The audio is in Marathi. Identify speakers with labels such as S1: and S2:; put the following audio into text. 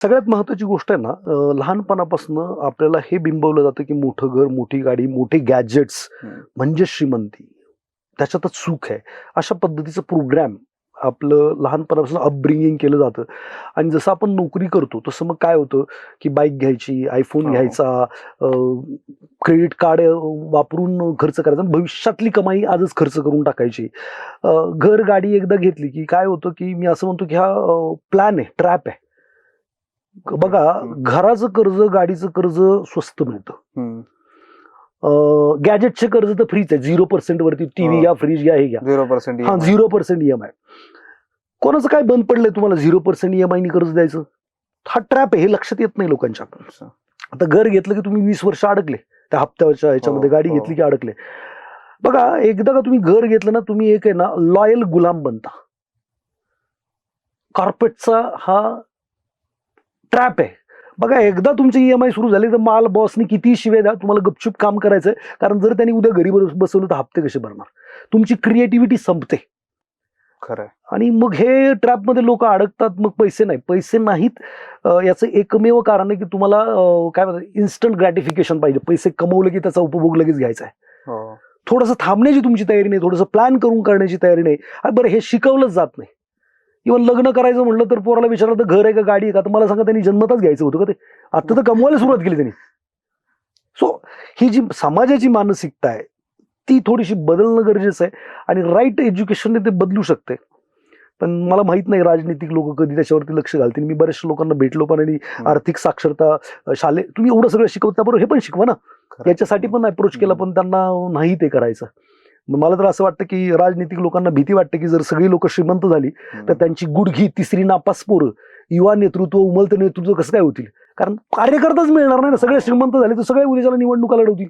S1: सगळ्यात महत्वाची गोष्ट आहे ना लहानपणापासून आपल्याला हे बिंबवलं जातं की मोठं घर मोठी गाडी मोठे गॅजेट्स. म्हणजे श्रीमंती. त्याच्यातच सुख आहे. अशा पद्धतीचं प्रोग्रॅम आपलं लहानपणापासून अपब्रिंगिंग केलं जातं. आणि जसं आपण नोकरी करतो तसं मग काय होतं की बाईक घ्यायची आयफोन
S2: हो.
S1: घ्यायचा क्रेडिट कार्ड वापरून खर्च करायचा भविष्यातली कमाई आजच खर्च करून टाकायची. घर गाडी एकदा घेतली की काय होतं की मी असं म्हणतो की हा प्लॅन आहे ट्रॅप आहे. बघा. घराचं कर्ज गाडीचं कर्ज स्वस्त मिळतं. गॅजेटचे कर्ज तर फ्रीच आहे झिरो पर्सेंट वरती टीव्ही
S2: हो.
S1: घ्या फ्रीज घ्या हे घ्या.
S2: झिरो पर्सेंट
S1: हा झिरो पर्सेंट ईएमआय कोणाचं काय बंद पडलंय तुम्हाला झिरो पर्सेंट ईएमआय कर्ज द्यायचं? हा ट्रॅप आहे हे लक्षात येत नाही लोकांच्या. आता घर घेतलं की तुम्ही वीस वर्ष अडकले. त्या हप्त्याच्या ह्याच्यामध्ये
S2: हो,
S1: गाडी
S2: हो.
S1: घेतली की अडकले. बघा एकदा का तुम्ही घर घेतलं ना तुम्ही एक आहे ना लॉयल गुलाम बनता. कॉर्पोरेटचा हा ट्रॅप आहे. बघा एकदा तुमचे ईएमआय सुरू झाले तर माल बॉसनी किती शिवे द्या तुम्हाला गपचूप काम करायचंय. कारण जर त्यांनी उद्या घरी बस- बसवलं तर हप्ते कसे भरणार? तुमची क्रिएटिव्हिटी संपते.
S2: खरंय.
S1: आणि मग हे ट्रॅपमध्ये लोक अडकतात मग पैसे नाही. पैसे नाहीत याचं एकमेव कारण आहे की तुम्हाला काय म्हणतात इन्स्टंट ग्रॅटिफिकेशन पाहिजे. पैसे कमवलं की त्याचा उपभोग लगेच घ्यायचा आहे.
S2: हो.
S1: थोडंसं थांबण्याची तुमची तयारी नाही. थोडंसं प्लॅन करून करण्याची तयारी नाही. बरं हे शिकवलंच जात नाही. इव्हन लग्न करायचं म्हटलं तर पोराला विचारलं तर घर आहे का गाडी आहे का? तर मला सांगा त्यांनी जन्मताच घ्यायचं होतं का ते? आता तर कमवायला सुरुवात केली त्यांनी. सो ही जी समाजाची मानसिकता आहे ती थोडीशी बदलणं गरजेचं आहे आणि राईट एज्युकेशन ते बदलू शकते पण मला माहीत नाही राजनीतिक लोक कधी त्याच्यावरती लक्ष घालतील. मी बऱ्याचशा लोकांना भेटलो पण आणि आर्थिक साक्षरता शाले तुम्ही एवढं सगळं शिकवता बरोबर हे पण शिकवा ना. याच्यासाठी पण अप्रोच केला पण त्यांना नाही ते करायचं. मला तर असं वाटतं की राजनीतिक लोकांना भीती वाटते की जर सगळी लोक श्रीमंत झाली. तर त्यांची गुडघी तिसरी नापास पोरं युवा नेतृत्व उमलतं नेतृत्व कसं काय होतील? कारण कार्यकर्ताच मिळणार नाही ना. सगळे श्रीमंत झाले तर सगळे उद्याच्याला निवडणुका लढवतील.